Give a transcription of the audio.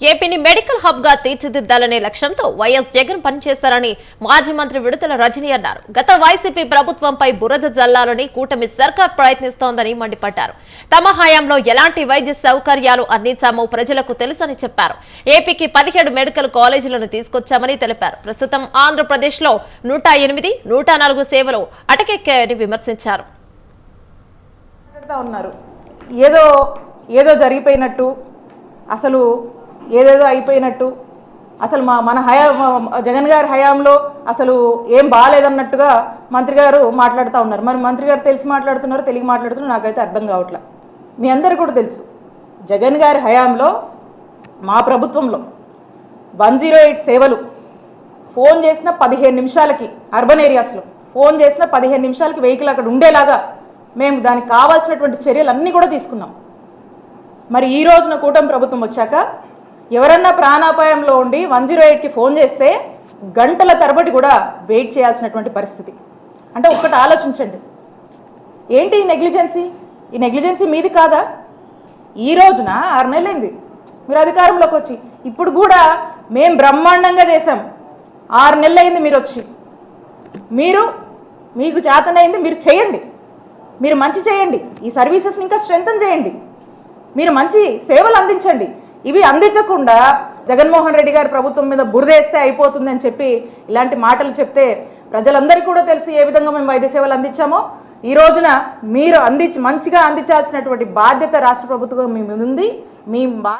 ఏపీని మెడికల్ హబ్గా తీర్చిదిద్దాలనే లక్ష్యంతో వైఎస్ జగన్ పనిచేశారని మాజీ మంత్రి విడుదల రజనీ అన్నారు. గత వైసీపీ ప్రభుత్వంపై బురద జల్లాలని కూటమి సర్కార్ ప్రయత్నిస్తోందని మండిపడ్డారు. తమ హయాంలో ఎలాంటి వైద్య సౌకర్యాలు అందించామో ప్రజలకు తెలుసని చెప్పారు. ఏపీకి పదిహేడు మెడికల్ కాలేజీలను తీసుకొచ్చామని తెలిపారు. ప్రస్తుతం ఆంధ్రప్రదేశ్లో నూట ఎనిమిది నూట నాలుగు సేవలు అటకెక్కాయని విమర్శించారు. ఏదో ఏదో జరిగిపోయినట్టు అసలు ఏదేదో అయిపోయినట్టు. అసలు మా మన హయా జగన్ గారి హయాంలో అసలు ఏం బాగాలేదన్నట్టుగా మంత్రి గారు మాట్లాడుతూ ఉన్నారు. మరి మంత్రి గారు తెలిసి మాట్లాడుతున్నారు తెలియ మాట్లాడుతున్నారు నాకైతే అర్థం కావట్లా. మీ అందరికీ కూడా తెలుసు. జగన్ గారి హయాంలో మా ప్రభుత్వంలో వన్ జీరో ఎయిట్ సేవలు ఫోన్ చేసిన పదిహేను నిమిషాలకి అర్బన్ ఏరియాస్లో ఫోన్ చేసిన పదిహేను నిమిషాలకి వెహికల్ అక్కడ ఉండేలాగా మేము దానికి కావాల్సినటువంటి చర్యలు అన్నీ కూడా తీసుకున్నాం. మరి ఈ రోజున కూటమి ప్రభుత్వం వచ్చాక ఎవరన్నా ప్రాణాపాయంలో ఉండి వన్ జీరో ఎయిట్కి ఫోన్ చేస్తే గంటల తరబడి కూడా వెయిట్ చేయాల్సినటువంటి పరిస్థితి. అంటే ఒక్కటి ఆలోచించండి. ఏంటి ఈ నెగ్లిజెన్సీ? ఈ నెగ్లిజెన్సీ మీది కాదా? ఈ రోజున ఆరు నెలలైంది. మీరు అధికారంలోకి వచ్చి ఇప్పుడు కూడా మేం బ్రహ్మాండంగా చేశాం. ఆరు నెలలైంది మీరు వచ్చి. మీరు మీకు చేతనైంది మీరు చేయండి. మీరు మంచి చేయండి. ఈ సర్వీసెస్ని ఇంకా స్ట్రెంగ్తన్ చేయండి. మీరు మంచి సేవలు అందించండి. ఇవి అందించకుండా జగన్మోహన్ రెడ్డి గారి ప్రభుత్వం మీద బురదేస్తే అయిపోతుంది అని చెప్పి ఇలాంటి మాటలు చెప్తే ప్రజలందరికీ కూడా తెలుసు ఏ విధంగా మేము వైద్య సేవలు అందించామో. ఈ రోజున మీరు అందించి మంచిగా అందించాల్సినటువంటి బాధ్యత రాష్ట్ర ప్రభుత్వం మీ ఉంది మీ బా